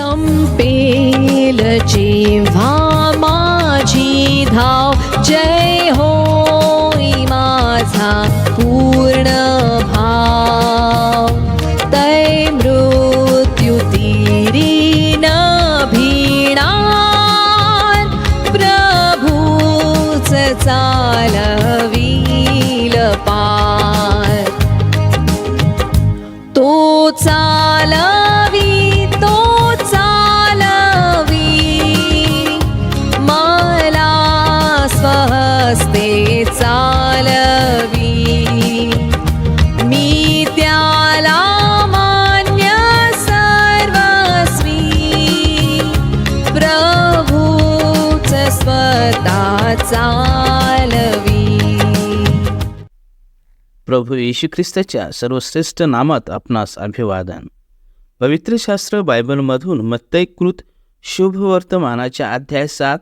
संपेल जेव्हा माझी धाव. जय होई माझा पूर्ण भाव. तै मृत्यू तीरी न भिणार प्रभूच चालवील पार. तो चाल चालवी. मी त्याला मान्य सर्वस्वी. प्रभूच स्वतः चालवी. प्रभू येशू ख्रिस्ताच्या सर्वश्रेष्ठ नामात आपणास अभिवादन. पवित्र शास्त्र बायबलमधून मत्तयकृत शुभवर्तमानाच्या अध्याय सात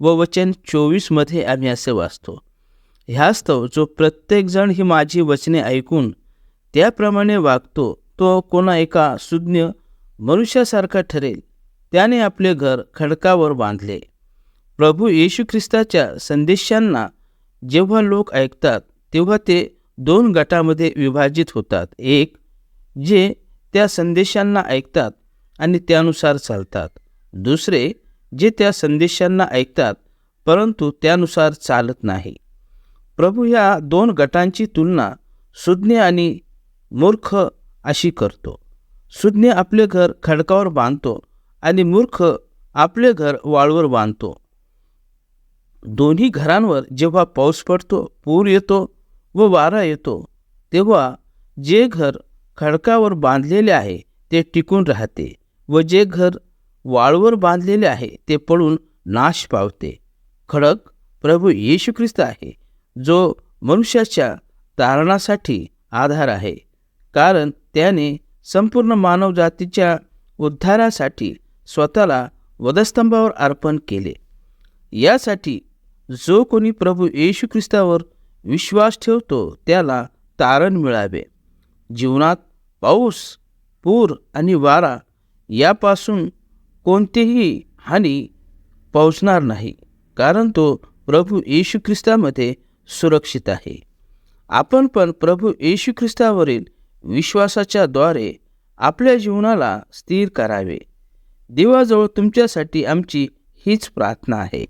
व वचन चोवीसमध्ये आम्ही असे वाचतो. ह्यास्तव जो प्रत्येकजण ही माझी वचने ऐकून त्याप्रमाणे वागतो तो कोणा एका सुज्ञ मनुष्यासारखा ठरेल त्याने आपले घर खडकावर बांधले. प्रभू येशू ख्रिस्ताच्या संदेशांना जेव्हा लोक ऐकतात तेव्हा ते दोन गटामध्ये विभाजित होतात. एक जे त्या संदेशांना ऐकतात आणि त्यानुसार चालतात. दुसरे जे त्या संदेशांना ऐकतात परंतु त्यानुसार चालत नाही. प्रभू या दोन गटांची तुलना सुज्ञ आणि मूर्ख अशी करतो. सुज्ञ आपले घर खडकावर बांधतो आणि मूर्ख आपले घर वाळवर बांधतो. दोन्ही घरांवर जेव्हा पाऊस पडतो पूर येतो व वारा येतो तेव्हा जे घर खडकावर बांधलेले आहे ते टिकून राहते व जे घर वाळवर बांधलेले आहे ते पडून नाश पावते. खडक प्रभू येशू ख्रिस्त आहे. जो मनुष्याच्या तारणासाठी आधार आहे. कारण त्याने संपूर्ण मानवजातीच्या उद्धारासाठी स्वतःला वधस्तंभावर अर्पण केले. यासाठी जो कोणी प्रभू येशू ख्रिस्तावर विश्वास ठेवतो त्याला तारण मिळावे. जीवनात पाऊस पूर आणि वारा यापासून कोणतीही हानी पोहोचणार नाही. कारण तो प्रभू येशू ख्रिस्तामध्ये सुरक्षित आहे. आपण पण प्रभू येशू ख्रिस्तावरील विश्वासाच्या द्वारे आपल्या जीवनाला स्थिर करावे. देवाजवळ तुमच्यासाठी आमची हीच प्रार्थना आहे.